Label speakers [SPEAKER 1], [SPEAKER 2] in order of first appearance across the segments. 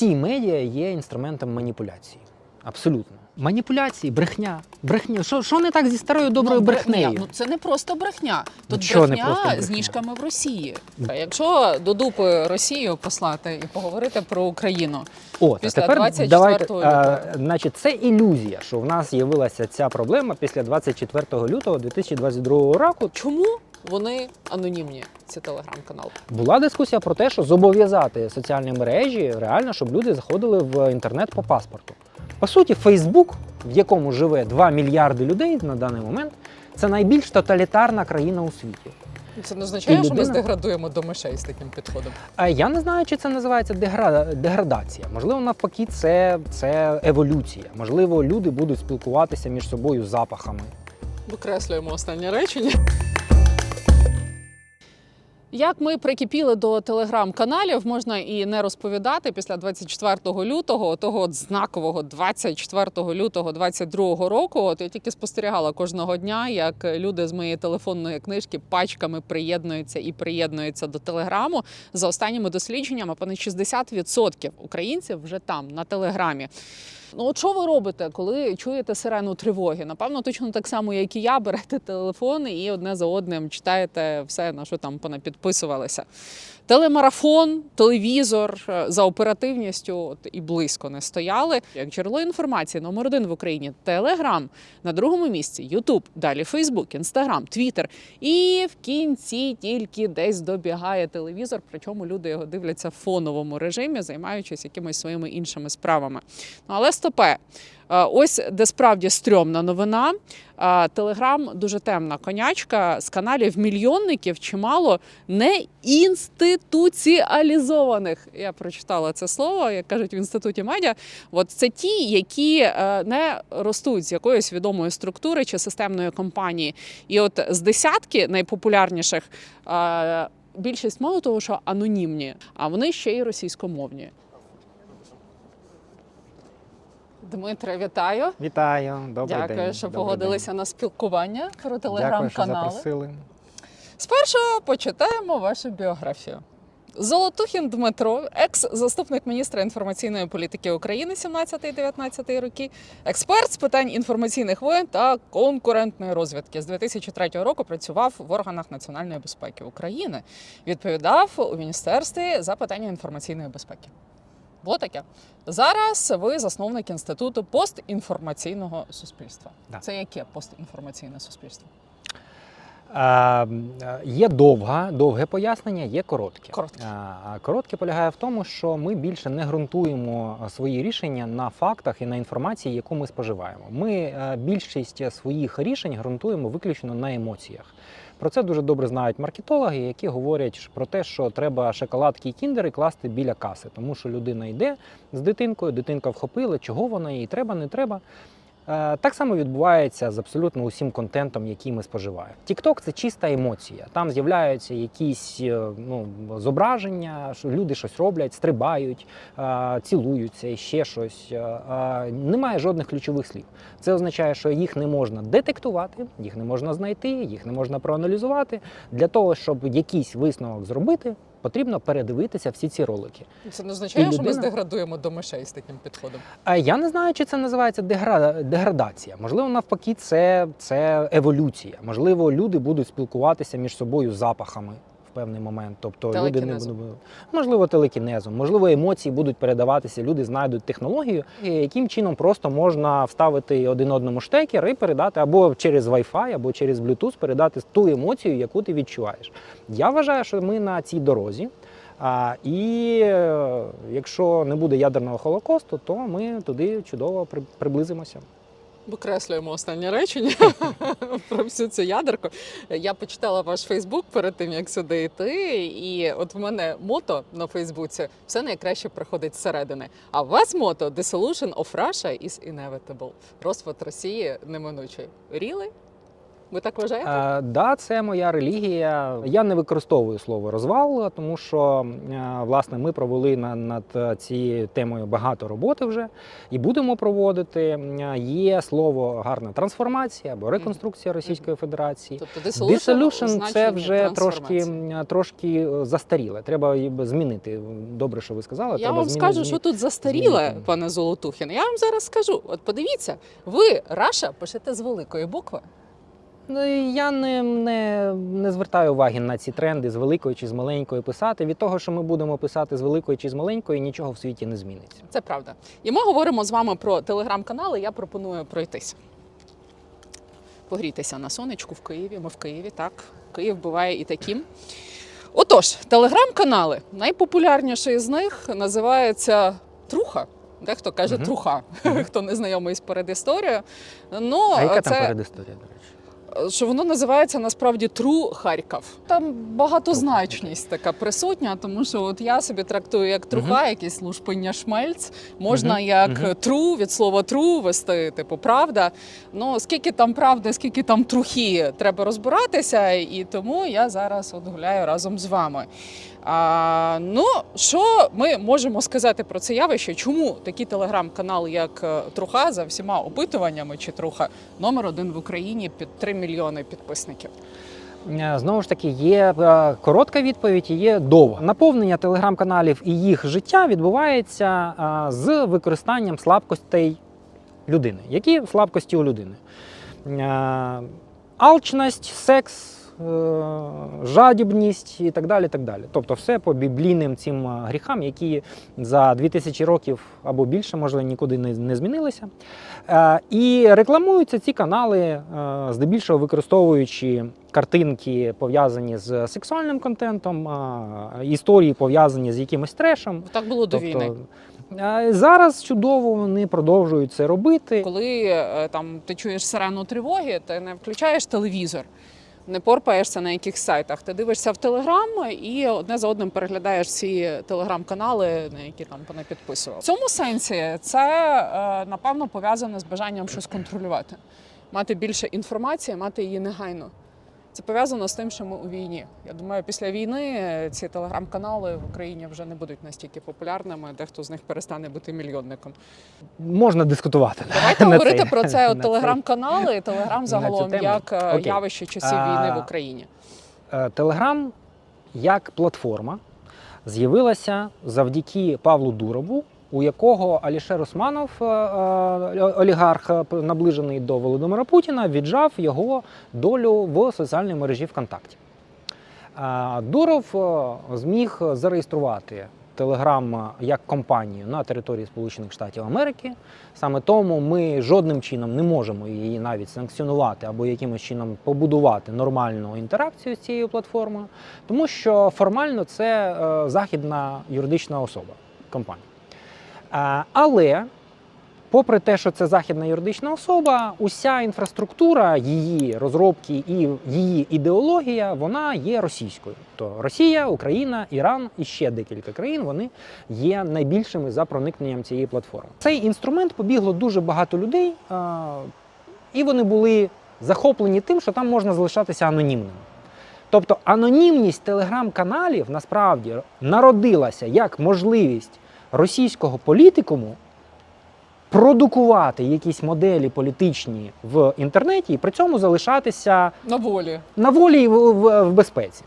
[SPEAKER 1] всі медіа є інструментом маніпуляції. Абсолютно. Маніпуляції, брехня. Брехня. Що, що не так зі старою доброю
[SPEAKER 2] ну,
[SPEAKER 1] брехнею?
[SPEAKER 2] Ну це не просто брехня. Тут
[SPEAKER 1] Нічого не
[SPEAKER 2] брехня,
[SPEAKER 1] просто брехня.
[SPEAKER 2] з ніжками в Росії. А якщо до дупи Росію послати і поговорити про Україну,
[SPEAKER 1] а
[SPEAKER 2] після
[SPEAKER 1] тепер
[SPEAKER 2] 24
[SPEAKER 1] давайте,
[SPEAKER 2] лютого.
[SPEAKER 1] а, значить, це ілюзія, що в нас з'явилася ця проблема після 24 лютого 2022 року.
[SPEAKER 2] чому вони анонімні? Ці телеграм-канали?
[SPEAKER 1] Була дискусія про те, що зобов'язати соціальні мережі реально, щоб люди заходили в інтернет по паспорту. По суті, Фейсбук, в якому живе 2 мільярди людей на даний момент, це найбільш тоталітарна країна у світі.
[SPEAKER 2] Це не означає, що ми здеградуємо до мишей з таким підходом.
[SPEAKER 1] А я не знаю, чи це називається дегра- деградація. Можливо, навпаки, це, це еволюція. Можливо, люди будуть спілкуватися між собою запахами.
[SPEAKER 2] Викреслюємо останнє речення. Як ми прикипіли до телеграм-каналів, можна і не розповідати після 24 лютого, того от знакового 24 лютого 22 року. От я тільки спостерігала кожного дня, як люди з моєї телефонної книжки пачками приєднуються і приєднуються до телеграму. За останніми дослідженнями, понад 60% українців вже там на телеграмі. Ну, от що ви робите, коли чуєте сирену тривоги? Напевно, точно так само, як і я, берете телефон і одне за одним читаєте все, на що там понапідписувалися. Телемарафон, телевізор е, за оперативністю от, і близько не стояли. Як джерело інформації номер один в Україні Телеграм, на другому місці Ютуб, далі Фейсбук, Інстаграм, Твіттер. І в кінці тільки десь добігає телевізор, причому люди його дивляться в фоновому режимі, займаючись якимись своїми іншими справами. Ну але стопе. Е, Ось де справді стрьомна новина. Телеграм дуже темна конячка. З каналів мільйонників чимало не інституціалізованих. Я прочитала це слово, як кажуть в інституті медіа. От це ті, які е, не ростуть з якоїсь відомої структури чи системної компанії. І от з десятки найпопулярніших. е, Більшість мало того, що анонімні, а вони ще й російськомовні. Дмитре, вітаю.
[SPEAKER 1] Вітаю, добрий
[SPEAKER 2] Дякую,
[SPEAKER 1] день.
[SPEAKER 2] що
[SPEAKER 1] добрий
[SPEAKER 2] погодилися на спілкування про
[SPEAKER 1] день. Дякую, що
[SPEAKER 2] телеграм-канали.
[SPEAKER 1] запросили.
[SPEAKER 2] Спершу почитаємо вашу біографію. Золотухін Дмитро, екс-заступник міністра інформаційної політики України 17-19 роки, експерт з питань інформаційних воєн та конкурентної розвідки. З 2003 року працював в органах національної безпеки України. Відповідав у міністерстві за питання інформаційної безпеки. Було таке. Зараз ви засновник інституту постінформаційного суспільства.
[SPEAKER 1] Да.
[SPEAKER 2] Це яке постінформаційне суспільство?
[SPEAKER 1] Е, є довга, довге пояснення, є коротке.
[SPEAKER 2] Коротке.
[SPEAKER 1] Коротке полягає в тому, що ми більше не ґрунтуємо свої рішення на фактах і на інформації, яку ми споживаємо. Ми е, більшість своїх рішень ґрунтуємо виключно на емоціях. Про це дуже добре знають маркетологи, які говорять про те, що треба шоколадки і кіндери класти біля каси, тому що людина йде з дитинкою, дитинка вхопила, чого вона їй треба, не треба. Е, Так само відбувається з абсолютно усім контентом, який ми споживаємо. TikTok – це чиста емоція. Там з'являються якісь е, ну, зображення, що люди щось роблять, стрибають, е, цілуються ще щось. Немає жодних ключових слів. Це означає, що їх не можна детектувати, їх не можна знайти, їх не можна проаналізувати. Для того, щоб якийсь висновок зробити, потрібно передивитися всі ці ролики.
[SPEAKER 2] Це не означає,
[SPEAKER 1] людина...
[SPEAKER 2] що ми здеградуємо до мишей з таким підходом.
[SPEAKER 1] А я не знаю, чи це називається дегра... деградація. Можливо, навпаки, це, це еволюція. Можливо, люди будуть спілкуватися між собою запахами в певний момент. Тобто люди не будуть можливо телекінезом, можливо, емоції будуть передаватися. Люди знайдуть технологію, яким чином просто можна вставити один одному штекер і передати або через Wi-Fi, або через Bluetooth передати ту емоцію, яку ти відчуваєш. Я вважаю, що ми на цій дорозі. А, і е, якщо не буде ядерного холокосту, то ми туди чудово приблизимося.
[SPEAKER 2] Викреслюємо останнє речення про всю цю ядерку. Я почитала ваш Фейсбук перед тим, як сюди йти. І от в мене мото на Фейсбуці все найкраще приходить зсередини. А у вас мото The solution of Russia is inevitable. Розпад Росії неминучий. Ріли? Ви так вважаєте?
[SPEAKER 1] Е, да, це моя релігія. Я не використовую слово розвал, тому що е, власне ми провели на, над цією темою багато роботи вже і будемо проводити. Е, Є слово гарна трансформація або реконструкція Російської Федерації.
[SPEAKER 2] Тобто dissolution,
[SPEAKER 1] це вже трошки, трошки е, застаріле. Треба змінити. Добре, що ви сказали.
[SPEAKER 2] Я
[SPEAKER 1] Треба
[SPEAKER 2] вам
[SPEAKER 1] зміни-
[SPEAKER 2] скажу, що тут застаріле,
[SPEAKER 1] змінити.
[SPEAKER 2] пане Золотухін. Я вам зараз скажу. От подивіться, ви Раша пишете з великої букви.
[SPEAKER 1] Ну, я не, не, не звертаю уваги на ці тренди з великої чи з маленької писати. Від того, що ми будемо писати з великої чи з маленької, нічого в світі не зміниться.
[SPEAKER 2] Це правда. І ми говоримо з вами про телеграм-канали. Я пропоную пройтись. Погрітися на сонечку в Києві. Ми в Києві, так. Київ буває і таким. Отож, телеграм-канали. Найпопулярніший з них називається Труха. Дехто каже
[SPEAKER 1] Мгм.
[SPEAKER 2] труха,
[SPEAKER 1] Мгм.
[SPEAKER 2] хто не знайомий з передісторією. Ну,
[SPEAKER 1] А яка
[SPEAKER 2] це...
[SPEAKER 1] там передісторія, до речі?
[SPEAKER 2] Що воно називається насправді Тру Харків. Там багатозначність така присутня, тому що от я собі трактую як труха, якийсь лушпиння шмельц. Можна як тру від слова тру вести, типу правда. Ну скільки там правди, скільки там трухи, треба розбиратися, і тому я зараз от гуляю разом з вами. А, ну, що ми можемо сказати про це явище? Чому такий телеграм-канал, як е, Труха, за всіма опитуваннями чи Труха, номер один в Україні під 3 мільйони підписників?
[SPEAKER 1] Е, Знову ж таки, є е, коротка відповідь і є довга. Наповнення телеграм-каналів і їх життя відбувається з використанням слабкостей людини. Які слабкості у людини? Алчність, секс, жадібність і так далі. так далі. Тобто все по біблійним цим е, гріхам, які за 2000 років або більше, можливо, нікуди не, змінилися. Е, І рекламуються ці канали, е, здебільшого використовуючи картинки, пов'язані з сексуальним контентом, е, історії пов'язані з якимось трешем.
[SPEAKER 2] Так було до війни.
[SPEAKER 1] Тобто, е, зараз чудово вони продовжують це робити.
[SPEAKER 2] Коли е, там ти чуєш сирену тривоги, ти не включаєш телевізор. Не порпаєшся на яких сайтах. Ти дивишся в Телеграм і одне за одним переглядаєш всі телеграм-канали, на які там не підписував. В цьому сенсі це е, напевно пов'язане з бажанням щось контролювати, мати більше інформації, мати її негайно. Це пов'язано з тим, що ми у війні. Я думаю, після війни е, ці телеграм-канали в Україні вже не будуть настільки популярними, дехто з них перестане бути мільйонником.
[SPEAKER 1] Можна дискутувати.
[SPEAKER 2] Давайте
[SPEAKER 1] на
[SPEAKER 2] говорити
[SPEAKER 1] цей-
[SPEAKER 2] про це телеграм-канали і телеграм загалом як е,
[SPEAKER 1] Окей.
[SPEAKER 2] явище часів війни в Україні.
[SPEAKER 1] Е, Телеграм як платформа з'явилася завдяки Павлу Дурову, у якого Алішер Османов, е, е, олігарх, е, наближений до Володимира Путіна, віджав його долю в соціальній мережі ВКонтакті. Дуров зміг зареєструвати Телеграм як компанію на території Сполучених Штатів Америки. Саме тому ми жодним чином не можемо її навіть санкціонувати або якимось чином побудувати нормальну інтеракцію з цією платформою, тому що формально це західна юридична особа компанія. Е, Але попри те, що це західна юридична особа, уся інфраструктура її розробки і її ідеологія вона є російською. То Росія, Україна, Іран і ще декілька країн вони є найбільшими за проникненням цієї платформи. Цей інструмент побігло дуже багато людей, е, і вони були захоплені тим, що там можна залишатися анонімним. Тобто анонімність телеграм-каналів насправді народилася як можливість російського політикуму продукувати якісь моделі політичні в інтернеті і при цьому залишатися
[SPEAKER 2] На волі.
[SPEAKER 1] на волі і в, в, в безпеці.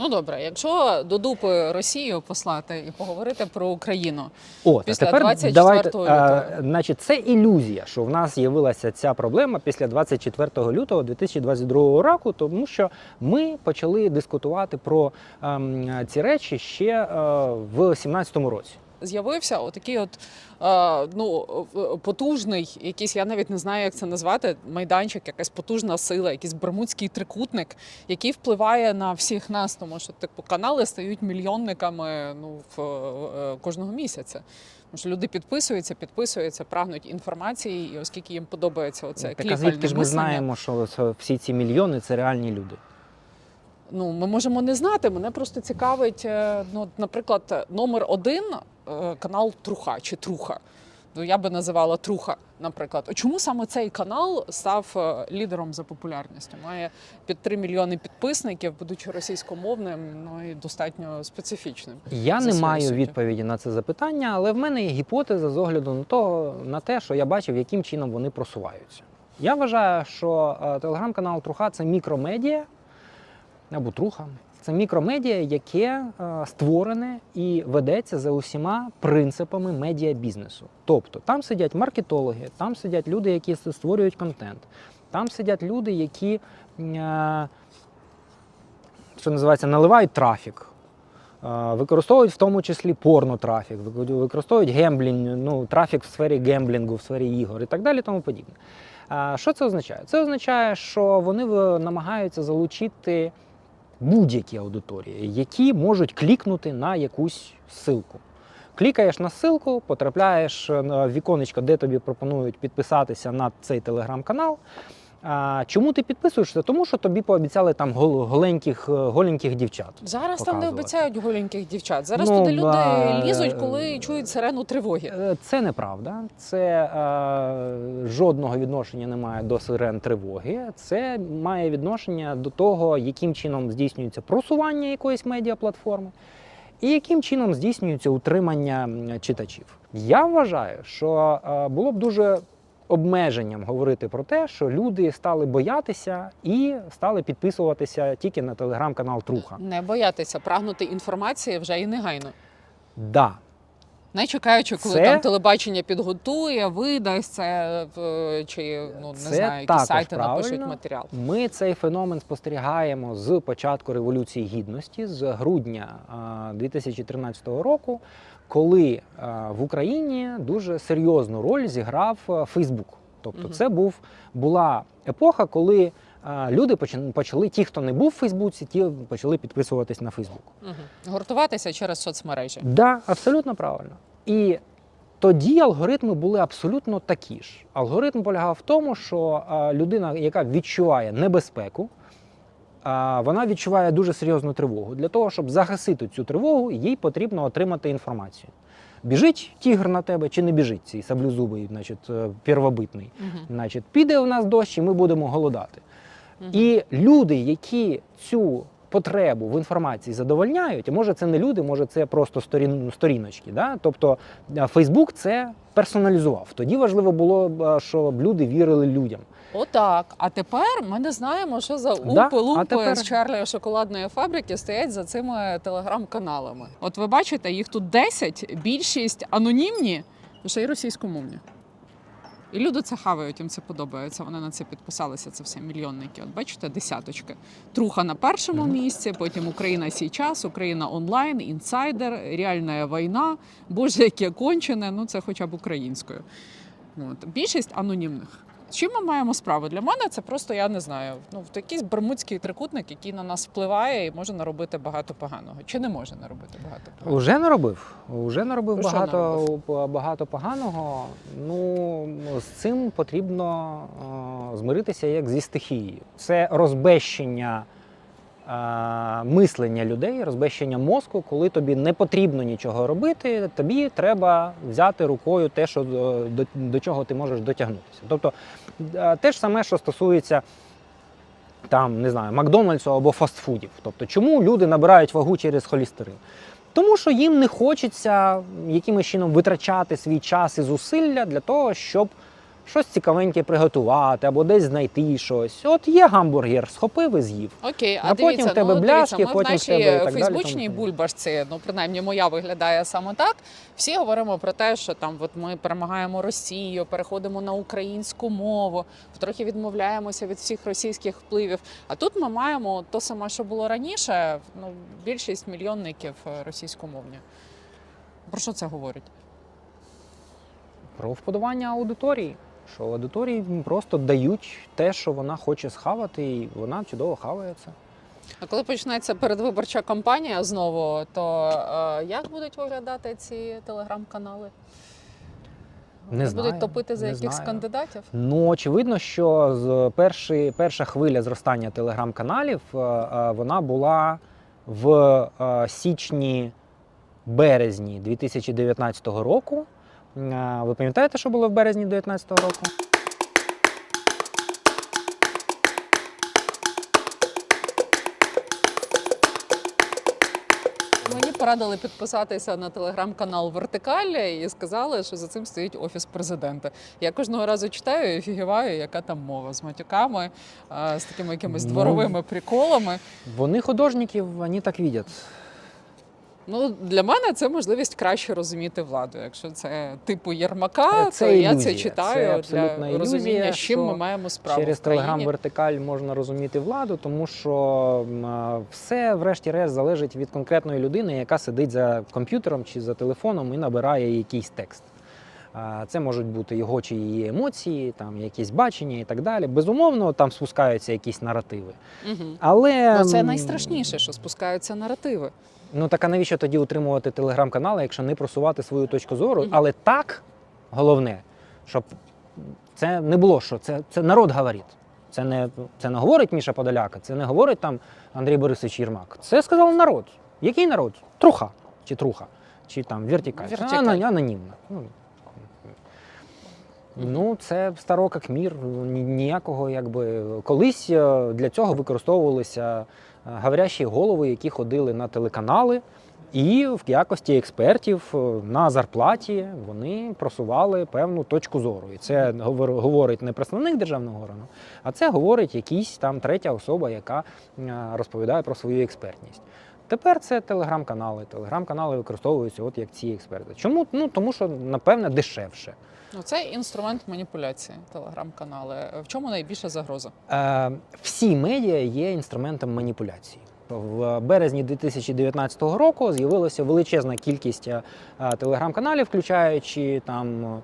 [SPEAKER 2] Ну добре, якщо до дупи Росію послати і поговорити про Україну,
[SPEAKER 1] От,
[SPEAKER 2] Після
[SPEAKER 1] а тепер
[SPEAKER 2] 24
[SPEAKER 1] давайте,
[SPEAKER 2] лютого.
[SPEAKER 1] е, значить, це ілюзія, що в нас з'явилася ця проблема після 24 лютого 2022 року, тому що ми почали дискутувати про ем, ці речі ще е, в 2017 році.
[SPEAKER 2] З'явився отакий от е, ну, потужний, якийсь, я навіть не знаю, як це назвати, майданчик, якась потужна сила, якийсь бермудський трикутник, який впливає на всіх нас, тому що типу канали стають мільйонниками ну, в, е, кожного місяця. Тому що люди підписуються, підписуються, прагнуть інформації, і оскільки їм подобається оце
[SPEAKER 1] так
[SPEAKER 2] кліпальне
[SPEAKER 1] звідки ж ми
[SPEAKER 2] мислення,
[SPEAKER 1] знаємо, що це- всі ці мільйони це реальні люди.
[SPEAKER 2] Ну, ми можемо не знати. Мене просто цікавить, е, ну, наприклад, номер один е, канал Труха чи Труха. ну, я би називала Труха, наприклад. Чому саме цей канал став е, лідером за популярністю? Має під 3 мільйони підписників, будучи російськомовним, ну і достатньо специфічним.
[SPEAKER 1] Я не маю
[SPEAKER 2] суттю.
[SPEAKER 1] відповіді на це запитання, але в мене є гіпотеза з огляду на того на те, що я бачив, яким чином вони просуваються. Я вважаю, що е, телеграм-канал Труха це мікромедіа або Труха. Це мікромедіа, яке е, створене і ведеться за усіма принципами медіабізнесу. Тобто там сидять маркетологи, там сидять люди, які створюють контент, там сидять люди, які, е, що називається, наливають трафік. Е, Використовують в тому числі порнотрафік, використовують гемблінг, ну, трафік в сфері гемблінгу, в сфері ігор і так далі, тому подібне. Що це означає? Це означає, що вони намагаються залучити будь-які аудиторії, які можуть клікнути на якусь ссылку. Клікаєш на ссылку, потрапляєш на віконечко, де тобі пропонують підписатися на цей телеграм-канал. А, Чому ти підписуєшся? Тому що тобі пообіцяли там гол- голеньких, е, голеньких дівчат.
[SPEAKER 2] Зараз там не обіцяють голеньких дівчат. Зараз
[SPEAKER 1] Ну,
[SPEAKER 2] туди люди
[SPEAKER 1] ба-
[SPEAKER 2] лізуть, коли чують сирену тривоги.
[SPEAKER 1] Е, Це неправда. Це е, жодного відношення не має до сирен тривоги. Це має відношення до того, яким чином здійснюється просування якоїсь медіаплатформи і яким чином здійснюється утримання читачів. Я вважаю, що е, було б дуже обмеженням говорити про те, що люди стали боятися і стали підписуватися тільки на телеграм-канал Труха.
[SPEAKER 2] Не боятися прагнути інформації вже і негайно.
[SPEAKER 1] Да,
[SPEAKER 2] Не чекаючи, коли
[SPEAKER 1] Це-
[SPEAKER 2] там телебачення підготує, видасть це чи ну не
[SPEAKER 1] Це
[SPEAKER 2] знаю, які сайти напишуть
[SPEAKER 1] правильно.
[SPEAKER 2] матеріал.
[SPEAKER 1] Ми цей феномен спостерігаємо з початку Революції Гідності, з грудня а, 2013 року, коли в Україні дуже серйозну роль зіграв Фейсбук. Тобто, це був була епоха, коли люди почи- почали, ті, хто не був в Фейсбуці, ті почали підписуватись на Фейсбук.
[SPEAKER 2] Угу. Гуртуватися через соцмережі.
[SPEAKER 1] Да, абсолютно правильно. І тоді алгоритми були абсолютно такі ж. Алгоритм полягав в тому, що людина, яка відчуває небезпеку, вона відчуває дуже серйозну тривогу. Для того, щоб загасити цю тривогу, їй потрібно отримати інформацію. Біжить тігр на тебе чи не біжить цей саблюзубий, значить, е, первобитний.
[SPEAKER 2] Угу.
[SPEAKER 1] Значить, піде у нас дощ, і ми будемо голодати.
[SPEAKER 2] Угу.
[SPEAKER 1] І люди, які цю потребу в інформації задовольняють, а може це не люди, може це просто сторін, сторіночки. Да? Тобто е, Фейсбук це персоналізував. Тоді важливо було, е, щоб люди вірили людям.
[SPEAKER 2] Отак. А тепер ми не знаємо, що за
[SPEAKER 1] Да,
[SPEAKER 2] упи лупи
[SPEAKER 1] тепер-
[SPEAKER 2] з Чарлі шоколадної фабрики стоять за цими телеграм-каналами. От ви бачите, їх тут 10, більшість анонімні, ще й російськомовні. І люди це хавають, їм це подобається. Вони на це підписалися. Це все мільйонники. От бачите, десяточки. Труха на першому місці, потім Україна Січас, Україна онлайн, інсайдер, реальна війна, Боже, яке кончене. Ну це хоча б українською. От. Більшість анонімних. З чим ми маємо справу? Для мене це просто я не знаю. Ну, якийсь бермудський трикутник, який на нас впливає і може наробити багато поганого. Чи не може наробити багато поганого?
[SPEAKER 1] Уже наробив. Уже наробив багато,
[SPEAKER 2] наробив?
[SPEAKER 1] багато поганого. Ну з цим потрібно о, змиритися як зі стихією. Це розбещення е, мислення людей, розбещення мозку, коли тобі не потрібно нічого робити, тобі треба взяти рукою те, що е, до, до чого ти можеш дотягнутися. Тобто е, те ж саме, що стосується. Там не знаю, Макдональдсу або фастфудів. Тобто, чому люди набирають вагу через холістерин? Тому що їм не хочеться якимось чином витрачати свій час і зусилля для того, щоб щось цікавеньке приготувати або десь знайти щось. От є гамбургер, схопив і з'їв.
[SPEAKER 2] Окей, а,
[SPEAKER 1] А потім
[SPEAKER 2] дивіться,
[SPEAKER 1] в тебе
[SPEAKER 2] ну,
[SPEAKER 1] бляшки,
[SPEAKER 2] дивіться, ми
[SPEAKER 1] потім
[SPEAKER 2] в
[SPEAKER 1] тебе і
[SPEAKER 2] нашій
[SPEAKER 1] так далі,
[SPEAKER 2] фейсбучній
[SPEAKER 1] тому
[SPEAKER 2] бульбашці, ну принаймні моя виглядає саме так. Всі говоримо про те, що там от ми перемагаємо Росію, переходимо на українську мову, трохи відмовляємося від всіх російських впливів. А тут ми маємо то саме, що було раніше. Ну більшість мільйонників е, російськомовні. Про що це говорить?
[SPEAKER 1] Про вподобання аудиторії. Що аудиторії просто дають те, що вона хоче схавати, і вона чудово хавається.
[SPEAKER 2] А коли почнеться передвиборча кампанія знову, то е, як будуть виглядати ці телеграм-канали?
[SPEAKER 1] Не знаю,
[SPEAKER 2] будуть топити за
[SPEAKER 1] не
[SPEAKER 2] якихось
[SPEAKER 1] знаю.
[SPEAKER 2] кандидатів?
[SPEAKER 1] Ну, очевидно, що з перші, перша хвиля зростання телеграм-каналів е, е, вона була в е, січні березні 2019 року, Ви пам'ятаєте, що було в березні 2019 року?
[SPEAKER 2] Мені порадили підписатися на телеграм-канал Вертикаль і сказали, що за цим стоїть офіс президента. Я кожного разу читаю і офігіваю, яка там мова з матюками, з такими якимись
[SPEAKER 1] Ну,
[SPEAKER 2] дворовими приколами.
[SPEAKER 1] Вони художників, вони так видять.
[SPEAKER 2] Ну для мене це можливість краще розуміти владу. Якщо це типу Єрмака,
[SPEAKER 1] Це
[SPEAKER 2] то я
[SPEAKER 1] ілюзія.
[SPEAKER 2] це
[SPEAKER 1] Це
[SPEAKER 2] читаю
[SPEAKER 1] абсолютно
[SPEAKER 2] для розуміння,
[SPEAKER 1] ілюзія,
[SPEAKER 2] з чим ми маємо справу
[SPEAKER 1] Через телеграм Вертикаль можна розуміти владу, тому що все, врешті-решт, залежить від конкретної людини, яка сидить за комп'ютером чи за телефоном і набирає якийсь текст. Це можуть бути його чи її емоції, там якісь бачення і так далі. Безумовно, там спускаються якісь наративи.
[SPEAKER 2] Угу.
[SPEAKER 1] Але
[SPEAKER 2] Ну, це найстрашніше, що спускаються наративи.
[SPEAKER 1] Ну так а навіщо тоді утримувати телеграм-канали, якщо не просувати свою точку зору?
[SPEAKER 2] Мгм.
[SPEAKER 1] Але так головне, щоб це не було що це, це народ говорить. Це не, це не говорить Міша Подоляка, це не говорить там Андрій Борисович Єрмак. Це сказав народ. Який народ? Труха чи труха, чи там вертикаль. Це
[SPEAKER 2] Вертикаль.
[SPEAKER 1] ана- анонімно. Ну, це старо як мір. Ніякого, якби колись е, для цього використовувалися е, говорящі голови, які ходили на телеканали, і в якості експертів е, на зарплаті вони просували певну точку зору. І це говор- говорить не представник державного органу, а це говорить якийсь там третя особа, яка розповідає про свою експертність. Тепер це телеграм-канали. Телеграм-канали використовуються от як ці експерти. Чому? Ну тому що напевне дешевше.
[SPEAKER 2] Ну, це інструмент маніпуляції, телеграм-канали. В чому найбільша загроза?
[SPEAKER 1] Е, всі медіа є інструментом маніпуляції. В березні 2019 року з'явилася величезна кількість е, телеграм-каналів, включаючи там е,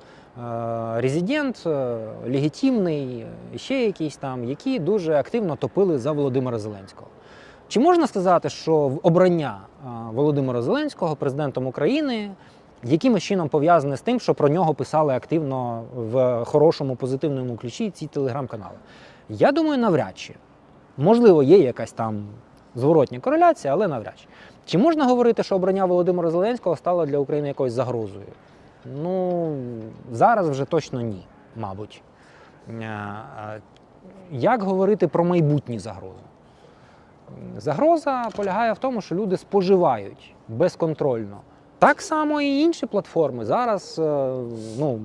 [SPEAKER 1] Резидент, е, Легітимний, ще якісь там, які дуже активно топили за Володимира Зеленського. Чи можна сказати, що обрання е, Володимира Зеленського президентом України якимось чином пов'язане з тим, що про нього писали активно в хорошому позитивному ключі ці телеграм-канали? Я думаю, навряд чи. Можливо, є якась там зворотня кореляція, але навряд чи. Чи можна говорити, що обрання Володимира Зеленського стало для України якоюсь загрозою? Ну, зараз вже точно ні, мабуть. Е, Як говорити про майбутні загрози? Загроза полягає в тому, що люди споживають безконтрольно. Так само і інші платформи. Зараз, е, ну,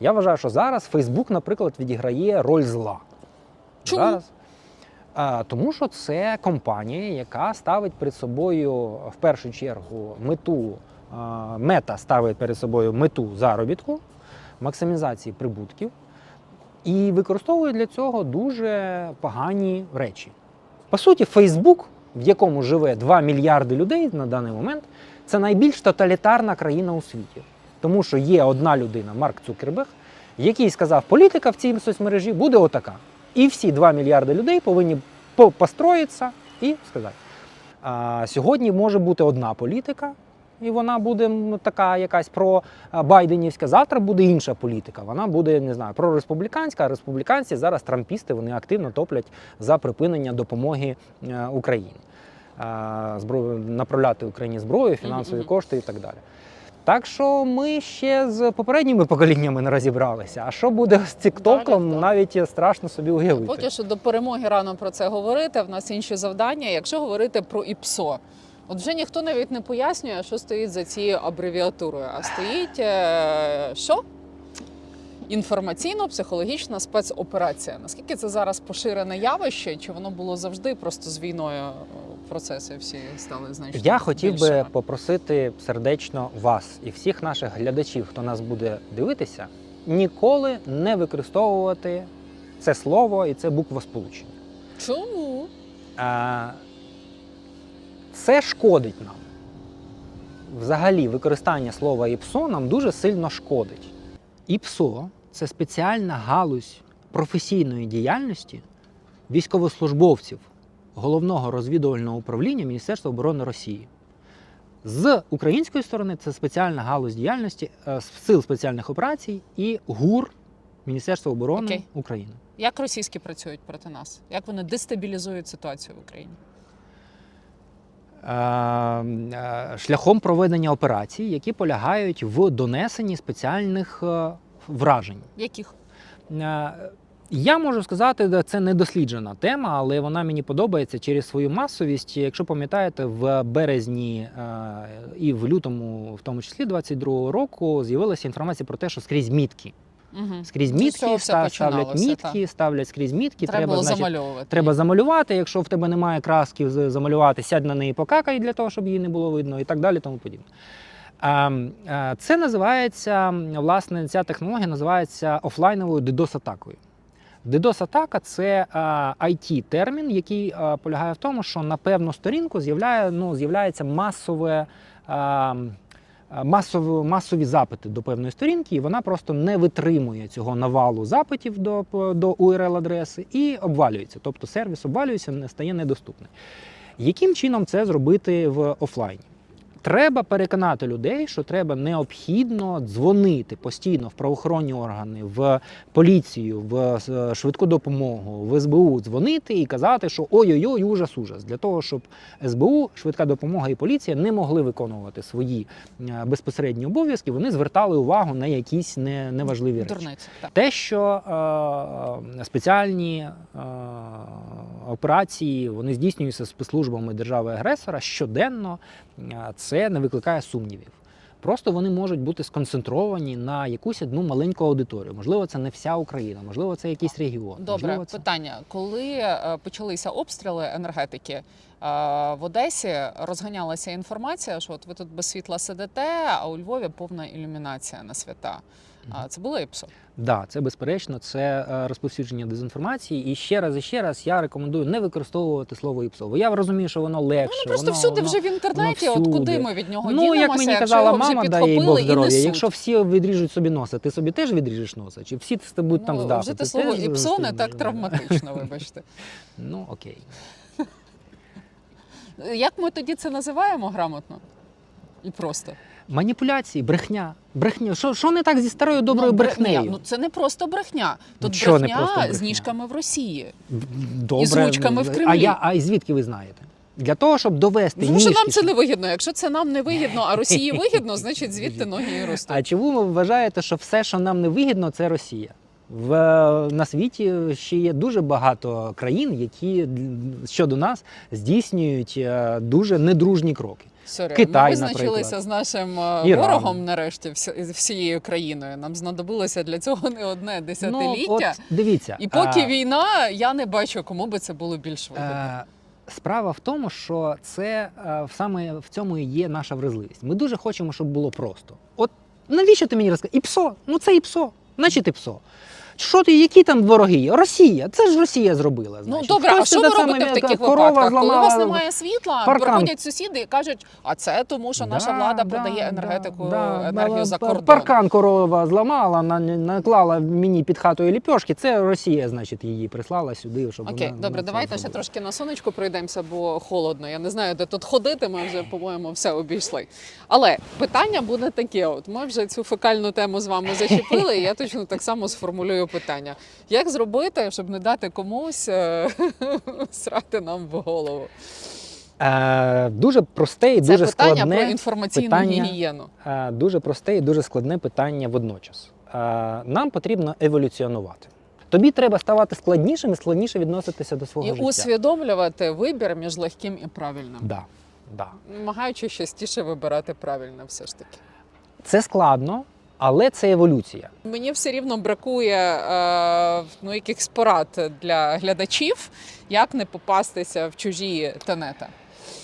[SPEAKER 1] я вважаю, що зараз Facebook, наприклад, відіграє роль зла.
[SPEAKER 2] Чому?
[SPEAKER 1] Зараз. А, тому що це компанія, яка ставить перед собою в першу чергу мету, а, мета ставить перед собою мету заробітку, максимізації прибутків і використовує для цього дуже погані речі. По суті, Фейсбук, в якому живе 2 мільярди людей на даний момент, це найбільш тоталітарна країна у світі. Тому що є одна людина, Марк Цукерберг, який сказав, політика в цій соцмережі буде отака. І всі 2 мільярди людей повинні построїтися і сказати. А, сьогодні може бути одна політика, і вона буде така якась про Байденівська. Завтра буде інша політика. Вона буде не знаю, прореспубліканська. А республіканці зараз трампісти вони активно топлять за припинення допомоги е, Україні. Зброю направляти Україні зброю, фінансові кошти і так далі. Так що ми ще з попередніми поколіннями не розібралися. А що буде з Тіктоком, навіть страшно собі уявити.
[SPEAKER 2] Поки що до перемоги рано про це говорити. В нас інші завдання. Якщо говорити про ІПСО, от вже ніхто навіть не пояснює, що стоїть за цією абревіатурою. А стоїть е, що? Інформаційно-психологічна спецоперація. Наскільки це зараз поширене явище? Чи воно було завжди просто з війною е, процеси всі стали значно?
[SPEAKER 1] Я хотів би попросити сердечно вас і всіх наших глядачів, хто нас буде дивитися, ніколи не використовувати це слово і це буквосполучення.
[SPEAKER 2] Чому?
[SPEAKER 1] Е, Це шкодить нам. Взагалі, використання слова ІПСО нам дуже сильно шкодить. ІПСО це спеціальна галузь професійної діяльності військовослужбовців Головного розвідувального управління Міністерства оборони Росії. З української сторони це спеціальна галузь діяльності е, сил спеціальних операцій і ГУР Міністерства оборони
[SPEAKER 2] Окей.
[SPEAKER 1] України.
[SPEAKER 2] Як російські працюють проти нас? Як вони дестабілізують ситуацію в Україні?
[SPEAKER 1] Е, е, шляхом проведення операцій, які полягають в донесенні спеціальних е, вражень.
[SPEAKER 2] Яких?
[SPEAKER 1] Е, Я можу сказати, це недосліджена тема, але вона мені подобається через свою масовість. Якщо пам'ятаєте, в березні і в лютому, в тому числі 22-го року, з'явилася інформація про те, що скрізь мітки.
[SPEAKER 2] Угу.
[SPEAKER 1] Скрізь мітки
[SPEAKER 2] все
[SPEAKER 1] ста- ставлять мітки, ставлять скрізь мітки.
[SPEAKER 2] Треба, було
[SPEAKER 1] значить,
[SPEAKER 2] замальовувати.
[SPEAKER 1] Треба замалювати. Якщо в тебе немає краски замалювати, сядь на неї покакай для того, щоб її не було видно, і так далі, тому подібне. А, а, Це називається, власне, ця технологія називається офлайновою DDoS-атакою. DDoS-атака це it термін який полягає в тому, що на певну сторінку з'являє, ну, з'являється масове. А, а, Масові, запити до певної сторінки, і вона просто не витримує цього навалу запитів до, до URL-адреси і обвалюється. Тобто сервіс обвалюється, стає недоступний. Яким чином це зробити в офлайні? Треба переконати людей, що треба необхідно дзвонити постійно в правоохоронні органи, в поліцію, в е, швидку допомогу, в СБУ дзвонити і казати, що ой-ой-ой, ужас, ужас, для того, щоб СБУ, швидка допомога і поліція не могли виконувати свої е, безпосередні обов'язки, вони звертали увагу на якісь не, неважливі речі.
[SPEAKER 2] Дурниці. Так.
[SPEAKER 1] Те, що е, спеціальні е, операції вони здійснюються спецслужбами держави-агресора щоденно, е, це не викликає сумнівів. Просто вони можуть бути сконцентровані на якусь одну маленьку аудиторію. Можливо, це не вся Україна, можливо, це якийсь регіон.
[SPEAKER 2] Добре,
[SPEAKER 1] можливо, це...
[SPEAKER 2] питання. Коли е, почалися обстріли енергетики е, в Одесі, розганялася інформація, що от ви тут без світла сидите, а у Львові повна ілюмінація на свята. А це було ІПСО?
[SPEAKER 1] Да, це безперечно, це е, розповсюдження дезінформації. І ще раз і ще раз я рекомендую не використовувати слово ІПСО. Я розумію, що воно легше.
[SPEAKER 2] Ну просто
[SPEAKER 1] воно,
[SPEAKER 2] всюди
[SPEAKER 1] воно...
[SPEAKER 2] вже в інтернеті. От куди ми від нього
[SPEAKER 1] Ну,
[SPEAKER 2] дінемося,
[SPEAKER 1] як мені
[SPEAKER 2] якщо
[SPEAKER 1] казала
[SPEAKER 2] вже
[SPEAKER 1] мама, дай їй Бог здоров'я. Якщо всі відріжуть собі носа, ти собі теж відріжеш носа? Чи всі з тобою там
[SPEAKER 2] ну,
[SPEAKER 1] здати?
[SPEAKER 2] вжити
[SPEAKER 1] Ти
[SPEAKER 2] слово ІПСО не так травматично, вибачте.
[SPEAKER 1] Ну окей.
[SPEAKER 2] Як ми тоді це називаємо грамотно? І просто.
[SPEAKER 1] Маніпуляції, брехня. Брехня. Що, що не так зі старою доброю
[SPEAKER 2] ну,
[SPEAKER 1] брехнею?
[SPEAKER 2] Ну це не просто брехня. Тут
[SPEAKER 1] чого
[SPEAKER 2] брехня,
[SPEAKER 1] просто брехня?
[SPEAKER 2] з ніжками в Росії.
[SPEAKER 1] Добре.
[SPEAKER 2] і з ручками в Кремлі.
[SPEAKER 1] А я а звідки ви знаєте? Для того, щоб довести
[SPEAKER 2] Тому що нам це не вигідно. Якщо це нам не вигідно, а Росії вигідно, значить звідти ноги і ростуть.
[SPEAKER 1] А чому ви вважаєте, що все, що нам не вигідно, це Росія? В, на світі ще є дуже багато країн, які щодо нас здійснюють е, дуже недружні кроки.
[SPEAKER 2] Сорі,
[SPEAKER 1] Китай,
[SPEAKER 2] ми визначилися з нашим е,
[SPEAKER 1] Іран.
[SPEAKER 2] ворогом нарешті з всією країною. Нам знадобилося для цього не одне десятиліття.
[SPEAKER 1] Ну, от дивіться,
[SPEAKER 2] І поки
[SPEAKER 1] а,
[SPEAKER 2] війна, я не бачу, кому би це було більш вигідно.
[SPEAKER 1] Е, Справа в тому, що це е, саме в цьому і є наша вразливість. Ми дуже хочемо, щоб було просто. От навіщо ти мені розказав? ІПСО? Ну це ІПСО, значить ІПСО. Що ти, які там вороги? Росія, це ж Росія зробила.
[SPEAKER 2] Ну
[SPEAKER 1] Значить.
[SPEAKER 2] добре, а що ви робите в таких випадках? Коли у вас немає світла,
[SPEAKER 1] паркан.
[SPEAKER 2] приходять сусіди і кажуть, а це тому, що наша
[SPEAKER 1] Да,
[SPEAKER 2] влада
[SPEAKER 1] да,
[SPEAKER 2] продає енергетику,
[SPEAKER 1] да.
[SPEAKER 2] енергію за
[SPEAKER 1] Пар-
[SPEAKER 2] кордон.
[SPEAKER 1] Паркан корова зламала, наклала мені під хатою ліпьошки. Це Росія, значить, її прислала сюди, щоб
[SPEAKER 2] Окей,
[SPEAKER 1] вона,
[SPEAKER 2] добре, давайте ще трошки на сонечку пройдемося, бо холодно. Я не знаю, де тут ходити. Ми вже, по-моєму, все обійшли. Але питання буде таке: от ми вже цю фекальну тему з вами зачепили. і Я точно так само сформулюю питання: як зробити, щоб не дати комусь е, срати нам в голову?
[SPEAKER 1] Е, дуже просте і
[SPEAKER 2] Це
[SPEAKER 1] дуже
[SPEAKER 2] питання
[SPEAKER 1] складне.
[SPEAKER 2] про інформаційну
[SPEAKER 1] питання.
[SPEAKER 2] гігієну.
[SPEAKER 1] Е, дуже просте і дуже складне питання водночас. Е, Нам потрібно еволюціонувати. Тобі треба ставати складнішим і складніше відноситися до свого
[SPEAKER 2] І
[SPEAKER 1] життя.
[SPEAKER 2] усвідомлювати вибір між легким і правильним,
[SPEAKER 1] Да, да.
[SPEAKER 2] намагаючись частіше вибирати правильне, все ж таки.
[SPEAKER 1] Це складно, але це еволюція.
[SPEAKER 2] Мені все рівно бракує е, ну, якихось порад для глядачів, як не попастися в чужі тенета.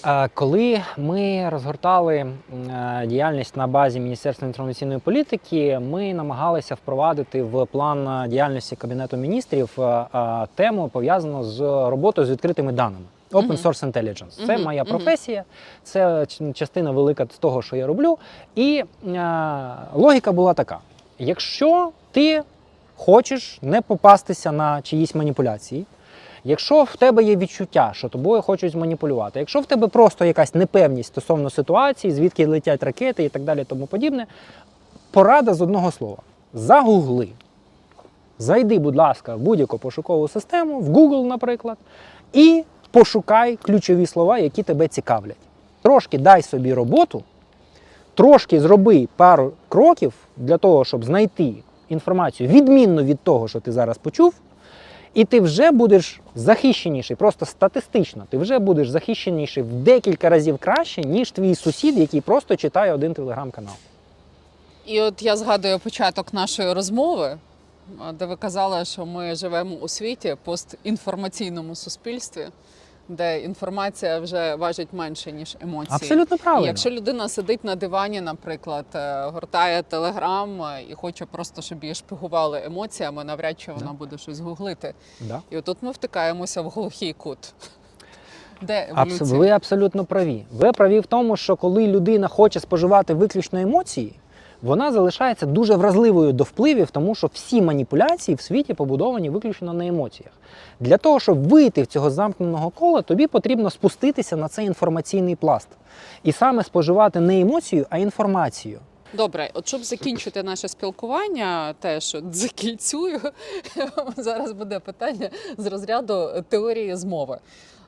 [SPEAKER 1] Е, Коли ми розгортали е, діяльність на базі Міністерства інформаційної політики, ми намагалися впровадити в план діяльності Кабінету міністрів е, тему пов'язану з роботою з відкритими даними. Open Source Intelligence. Це моя професія, це частина велика з того, що я роблю. І е, логіка була така: якщо ти хочеш не попастися на чиїсь маніпуляції, Якщо в тебе є відчуття, що тобою хочуть зманіпулювати, якщо в тебе просто якась непевність стосовно ситуації, звідки летять ракети і так далі, тому подібне, порада з одного слова: загугли. Зайди, будь ласка, в будь-яку пошукову систему, в Google, наприклад, і пошукай ключові слова, які тебе цікавлять. Трошки дай собі роботу, трошки зроби пару кроків для того, щоб знайти інформацію відмінно від того, що ти зараз почув, і ти вже будеш захищеніший, просто статистично, ти вже будеш захищеніший в декілька разів краще, ніж твій сусід, який просто читає один телеграм-канал.
[SPEAKER 2] І от я згадую початок нашої розмови, де ви казали, що ми живемо у світі постінформаційному суспільстві, де інформація вже важить менше, ніж емоції.
[SPEAKER 1] Абсолютно
[SPEAKER 2] І якщо людина сидить на дивані, наприклад, е, гортає телеграм е, і хоче просто, щоб її шпигували емоціями, навряд чи вона
[SPEAKER 1] Да.
[SPEAKER 2] буде щось гуглити.
[SPEAKER 1] Да.
[SPEAKER 2] І отут ми втикаємося в глухий кут. Де еволюція?
[SPEAKER 1] Ви абсолютно праві. Ви праві в тому, що коли людина хоче споживати виключно емоції, вона залишається дуже вразливою до впливів, тому що всі маніпуляції в світі побудовані виключно на емоціях. Для того, щоб вийти в цього замкненого кола, тобі потрібно спуститися на цей інформаційний пласт. І саме споживати не емоцію, а інформацію.
[SPEAKER 2] Добре, от щоб закінчити наше спілкування, теж от закільцюю, зараз буде питання з розряду теорії змови.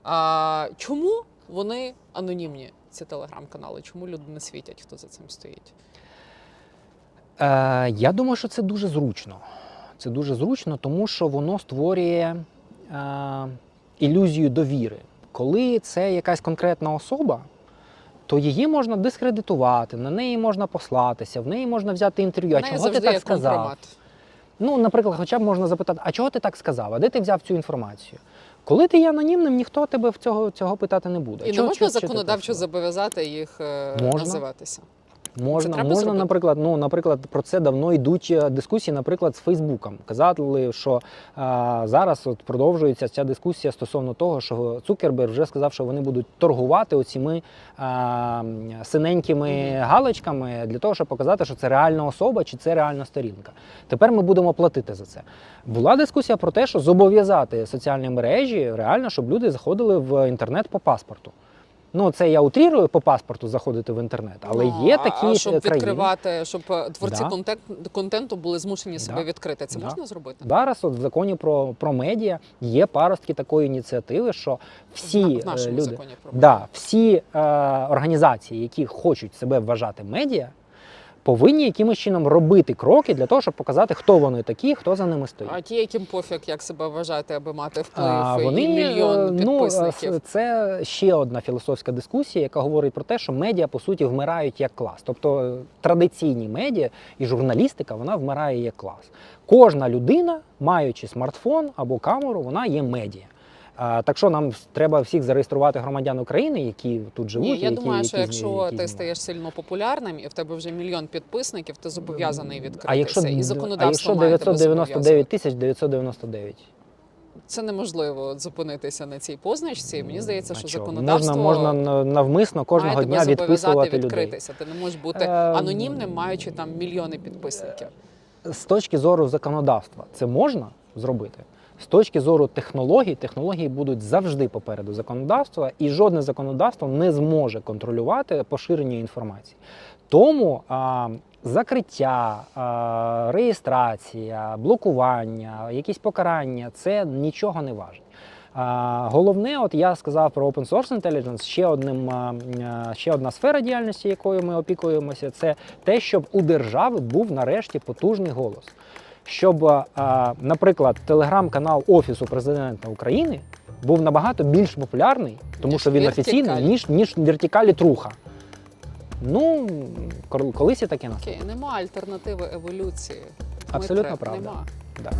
[SPEAKER 2] А, чому вони анонімні, ці телеграм-канали? Чому люди не світять, хто за цим стоїть?
[SPEAKER 1] Е, я думаю, що це дуже зручно. Це дуже зручно, тому що воно створює е, ілюзію довіри. Коли це якась конкретна особа, то її можна дискредитувати, на неї можна послатися, в неї можна взяти інтерв'ю. А
[SPEAKER 2] неї
[SPEAKER 1] чого ти
[SPEAKER 2] завжди
[SPEAKER 1] так
[SPEAKER 2] є
[SPEAKER 1] сказав?
[SPEAKER 2] компромат.
[SPEAKER 1] Ну, наприклад, хоча б можна запитати, а чого ти так сказав? А де ти взяв цю інформацію? Коли ти є анонімним, ніхто тебе в цього, цього питати не буде.
[SPEAKER 2] І не
[SPEAKER 1] Чого-
[SPEAKER 2] можна
[SPEAKER 1] чого- чого ти так
[SPEAKER 2] законодавчо
[SPEAKER 1] сказав?
[SPEAKER 2] зобов'язати їх е,
[SPEAKER 1] Можна.
[SPEAKER 2] називатися.
[SPEAKER 1] Можна, можна,
[SPEAKER 2] зробити?
[SPEAKER 1] наприклад, ну, наприклад, про це давно йдуть е, дискусії, наприклад, з Фейсбуком. Казали, що а, зараз от продовжується ця дискусія стосовно того, що Цукерберг вже сказав, що вони будуть торгувати оціми а, м, синенькими
[SPEAKER 2] Мгм.
[SPEAKER 1] галочками для того, щоб показати, що це реальна особа чи це реальна сторінка. Тепер ми будемо платити за це. Була дискусія про те, що зобов'язати соціальні мережі реально, щоб люди заходили в інтернет по паспорту. Ну, це я утрірую по паспорту заходити в інтернет, але
[SPEAKER 2] а,
[SPEAKER 1] є такі
[SPEAKER 2] а щоб
[SPEAKER 1] країни.
[SPEAKER 2] відкривати, щоб е, творці
[SPEAKER 1] Да.
[SPEAKER 2] контент, контенту були змушені себе
[SPEAKER 1] Да.
[SPEAKER 2] відкрити. Це
[SPEAKER 1] Да.
[SPEAKER 2] можна зробити?
[SPEAKER 1] Зараз от в законі про, про медіа є паростки такої ініціативи, що всі
[SPEAKER 2] в
[SPEAKER 1] е,
[SPEAKER 2] нашому
[SPEAKER 1] люди,
[SPEAKER 2] законі про
[SPEAKER 1] да, всі е, організації, які хочуть себе вважати медіа, повинні якимось чином робити кроки для того, щоб показати, хто вони такі, хто за ними стоїть.
[SPEAKER 2] А ті, яким пофіг, як себе вважати, аби мати вплив
[SPEAKER 1] А,
[SPEAKER 2] і мільйон
[SPEAKER 1] е, ну, е, це ще одна філософська дискусія, яка говорить про те, що медіа по суті вмирають як клас. Тобто е, традиційні медіа і журналістика вона вмирає як клас. Кожна людина, маючи смартфон або камеру, вона є медіа. А, так що нам треба всіх зареєструвати громадян України, які тут живуть.
[SPEAKER 2] Ні, я
[SPEAKER 1] які,
[SPEAKER 2] думаю, що
[SPEAKER 1] які,
[SPEAKER 2] якщо
[SPEAKER 1] які
[SPEAKER 2] ти стаєш сильно популярним і в тебе вже мільйон підписників, ти зобов'язаний відкритися.
[SPEAKER 1] а якщо,
[SPEAKER 2] і
[SPEAKER 1] а якщо
[SPEAKER 2] законодавство має тебе
[SPEAKER 1] 999 тисяч 999?
[SPEAKER 2] Це неможливо зупинитися на цій позначці. Мені здається, що законодавство
[SPEAKER 1] можна, можна навмисно кожного
[SPEAKER 2] має
[SPEAKER 1] дня відписувати людей.
[SPEAKER 2] відкритися. Ти не можеш бути
[SPEAKER 1] Ем,
[SPEAKER 2] анонімним, маючи там мільйони підписників.
[SPEAKER 1] з точки зору законодавства це можна зробити. З точки зору технологій, технології будуть завжди попереду законодавства, і жодне законодавство не зможе контролювати поширення інформації. Тому а, закриття, а, реєстрація, блокування, якісь покарання це нічого не важить. А, головне, от я сказав про Open Source Intelligence, ще, одним, а, ще одна сфера діяльності, якою ми опікуємося, це те, щоб у держави був нарешті потужний голос. Щоб, наприклад, телеграм-канал Офісу президента України був набагато більш популярний, тому що він офіційний, ніж, ніж вертикалі труха. Ну, колись і таке настане.
[SPEAKER 2] Окей, нема альтернативи еволюції.
[SPEAKER 1] Абсолютно
[SPEAKER 2] Дмитре,
[SPEAKER 1] правда.
[SPEAKER 2] Нема.
[SPEAKER 1] Да.